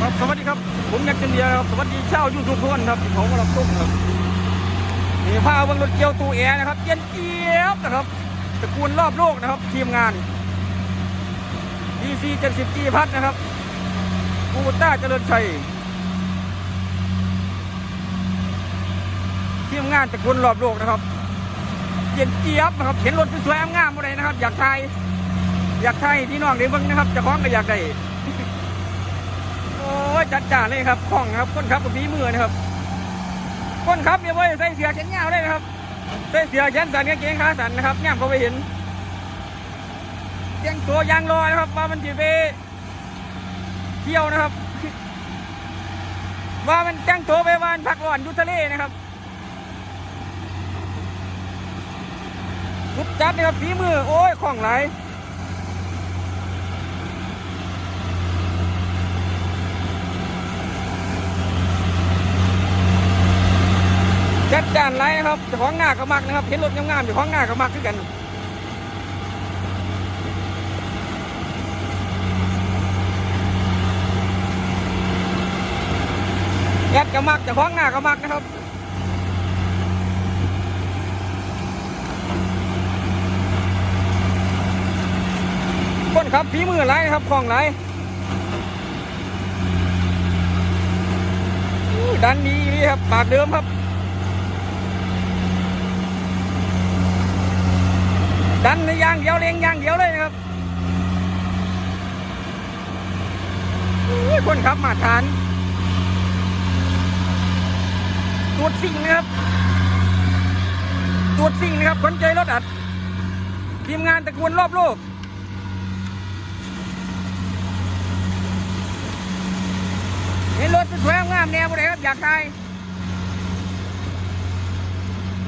ครับสวัสดีครับ ผมแม็กซ์เดียครับ สวัสดีเช่าวยูทูบทุกคนครับที่เขามารับชมครับนี่พาเบิ่งรถเกียวตูแอร์นะครับเย็นเจี๊ยบนะครับตระกูลรอบโลกนะครับ ทีมงาน DC 70 G พัดนะครับกูต้าเจริญชัยทีมงานตระกูลรอบโลกนะครับเย็นเจี๊ยบนะครับ เห็นรถสวยๆงามๆอะไรนะครับ อยากถ่าย อยากถ่ายพี่น้องได้เบิ่งนะครับจะคล้าของก็อยากได้ ยจัดจ้าเลยครับคล่องครับคนขับกับฝีมือนะครับ คนขับเนี่ยเว้ยใส่เสื้อแขนยาวเลยนะครับใส่เสื้อแขนสันกางเกงขาสันนะครับย่ำก็ไปเห็นเตียงตัวยางรอนะครับ ว่ามันจะไปเที่ยวนะครับ ว่ามันแต่งตัวไปวานพักร้อนยุทะเลนะครับสุดจัดนะครับฝีมือโอ้ยคล่องไหลายจัดจานไรนะครับเจ้าของหน้าก็มักนะครับ เห็นรถงามๆเจ้าของหน้าก็มักคือกันแอดก็มักเจ้าของหน้าก็มักนะครับคนขับฝีมือไรนะครับคล่องไรดันดีนี่ครับปากเดิมครับ ดันในยางเดียวเลียงยางเดียวเลยนะครับคนขับมาทานตรวจสิ่งนะครับตรวจสิ่งนะครับ คนใจรถอัด ทีมงานตะกูลรอบโลกเห็นรถสวยงามแนวอะไรครับ อยากถ่าย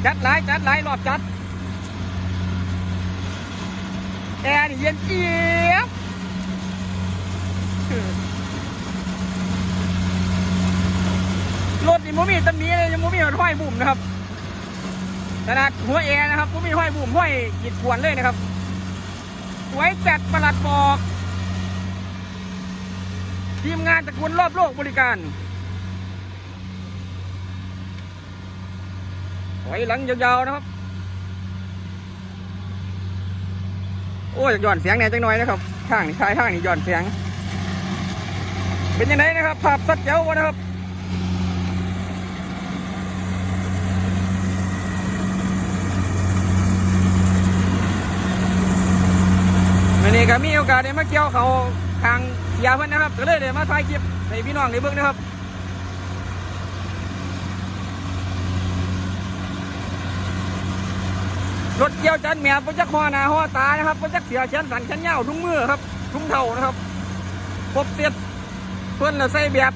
จัดหลายจัดหลายรอบจัด แอร์นี่เย็นเจี๊ยบรถนี่มัมีตำหนี้เลยยังมัมีห้อยบุ่มนะครับขนาดหัวแอร์นะครับมัมีห้อยบุ่มห้อยขีดขวนเลยนะครับ สวยจัดประหลัดบอกทีมงานตะกูลรอบโลกบริการถอยหลังยาวๆนะครับ โอ้ยหย่อนเสียงแน่จังหน่อยนะครับข้างนี่ชายข้างนี่หย่อนเสียง เป็นยังไงนะครับภาพสัดเจ๋ววะนะครับวันนี้ก็มีโอกาสได้มาเกี่ยวเขาทางเสียเพิ่นนะครับก็เลยได้มาถ่ายคลิปให้พี่น้องได้เบิ่งนะครับ รถเกี่ยวจันแมบประจักหัวหน้าหัวตานะครับประจักเสียแขนสั่นแขนยาวทุ่งมือครับทุ่งเท่านะครับครบเสร็จเพื่อนเราใส่แบบ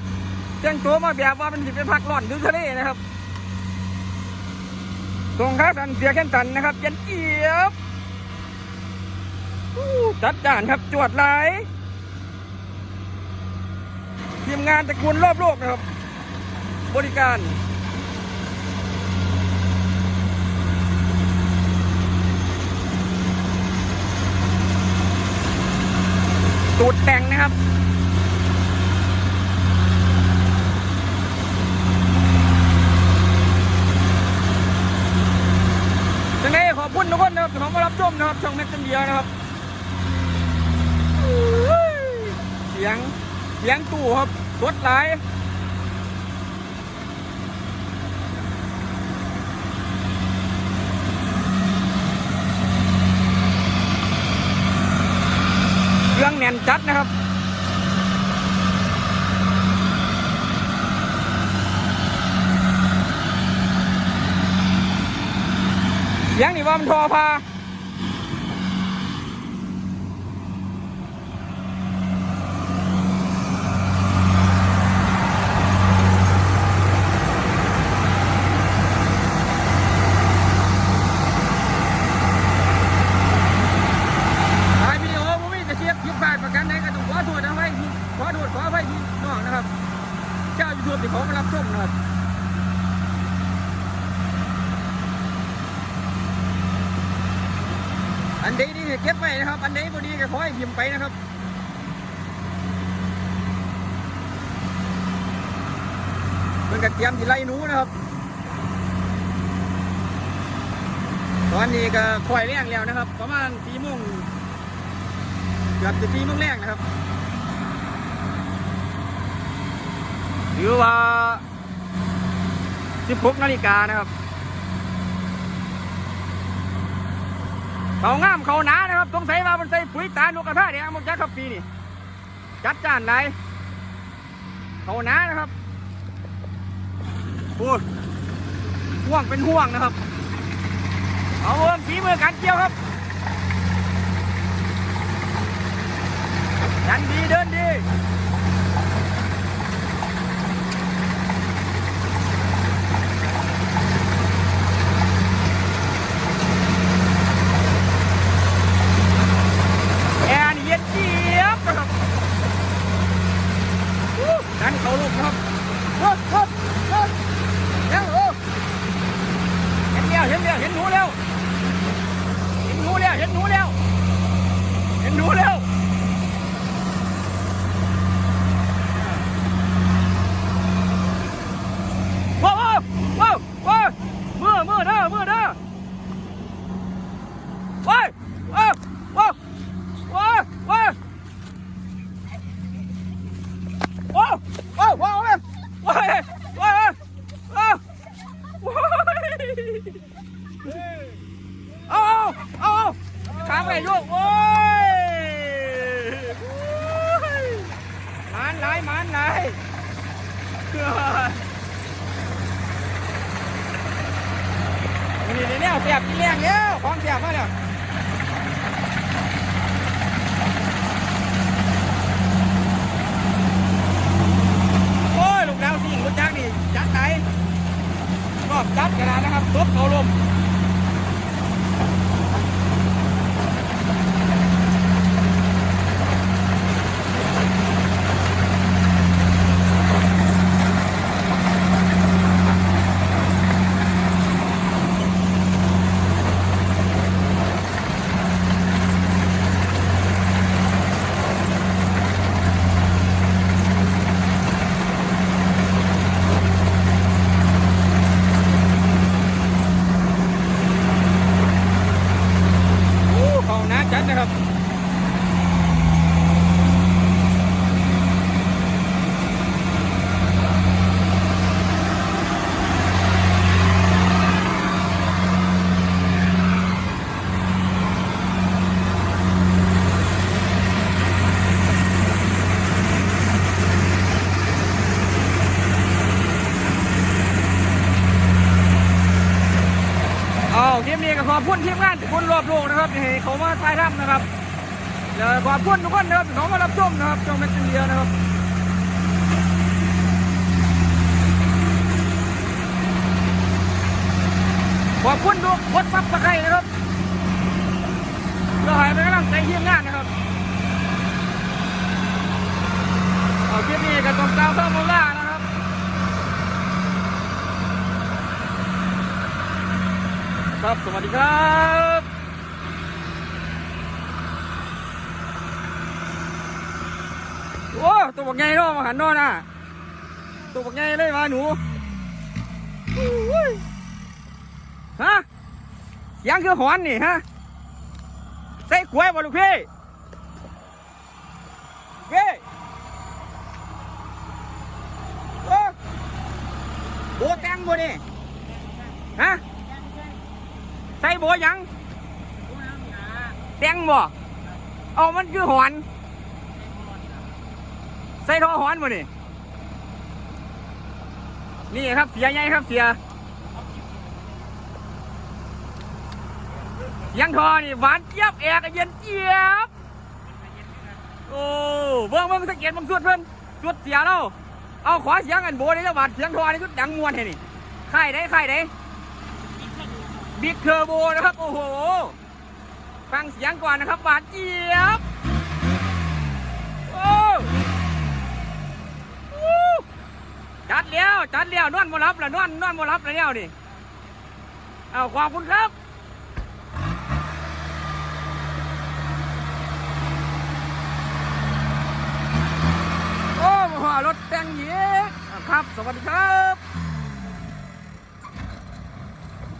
เจ้งตัวมาแบบว่ามันสิไปพักร้อนอยู่ทะเลนะครับส่งขาสันเสียแขนสั่นนะครับย็นเจี๊ยบจัดจานครับจวดไหลทีมงานตระกูลรอบโลกนะครับ บริการ ตูดแต่งนะครับ ยังไงขอบคุณทุกคนนะครับที่เขามารับชมนะครับ ช่องเม็กซ์เดียนะครับอุ้ยเสียง เสียงตู่ครับรถไหลายเครื่องแน่นจัดนะครับเสียงนี่ว่ามันทอพา ถ่ายวิดีโอผมมีจะเชียบคลิปบาดประกันไหนก็ต้องขอโทษนะไว้ที่ ขอโทษขอไว้ที่น้องนะครับ เจ้ายูทูบที่เขามารับชมนะครับอันใดนี่เก็บไว้นะครับ อันใดบ่ดีก็ขอให้พิมพ์ไปนะครับมันก็เตรียมที่ไล่หนูนะครับ ตอนนี้ก็ค่อยแรงแล้วนะครับ ประมาณสี่โมงเกือบจะสี่โมงแรงนะครับ หรือว่าสิบหกนาฬิกานะครับเขางามเขาหนานะครับสงสัยว่ามันใส่ปุ๋ยตาหนกกระทะแดงมันจักครับปีนี้จัดจานไหนเขาหนานะครับโอ้ยห่วงเป็นห่วงนะครับ เอาเพิ่มฝีมือการเกี่ยวครับดันดีเดินดี แอนเย็นเจี๊ยบนะครับอู้ดันเขาลูกนะ ครับ ไปลูกโอ้ยมันไหลมันไหลนี่นี่เนี่ยเสียบกินแรงเนี่ยของเสียบมาเนี่ยโอ้ยลูกดาวสิงลูกจักนี่จัดไหนรอบจัดขนาดนะครับตบเขาลม อู้ของน้าจัดนะครับ เอาคลิปนี้ก็ข อบคุณทีมงานทุกคนรอบโลกนะครับที่เขามาถ่ายทำนะครับแล้วขอบคุณทุกคนนะครับที่เขามารับชมนะครับช่องแมทเดียนะครับขอบคุณทุกคนปับตะไคร้นะครับเพื่อให้เป็นกำลังใจทีมงานนะครับเอาคลิปนี้ก็ต้องกลาวคำว่านะครับ ครับ สวัสดีครับโอ้ตัวบักใหญ่เนาะมาหันเนอน่ะตัวบักใหญ่เลยมาหนูอุ้ยฮะเสียงคือหอนนี่ฮะใส่กล้วยบ่ลูกพี่พี่โอ้โบแตงบ่นี่ฮะ ใส่โบยังแตงบ่เอามันคือหอนใส่ทอหอนบ่นี่นี่ครับเสียใหญ่ครับเสียเสียงทอนี่หวานเจี๊ยบแอกเย็นเจี๊ยบโอ้เบิ่งเบิ่งสังเกตบางส่วนเพิ่นสุดเสียแล้วเอาขวาเสียงอันโบนี่แล้วบาดเสียงทอนี่สุดดังมวนเห็นนี่ค่ได้ค่ได้ บิ๊กเทอร์โบนะครับ โอ้โห ฟังเสียงก่อนนะครับหวานเจี๊ยบโอ้อู้จัดแล้วจัดแล้วนอนมารับแล้วนอนนอนมารับแล้วนี่เอาขอบคุณครับโอ้มหารถแต่งเยอะครับ สวัสดีครับ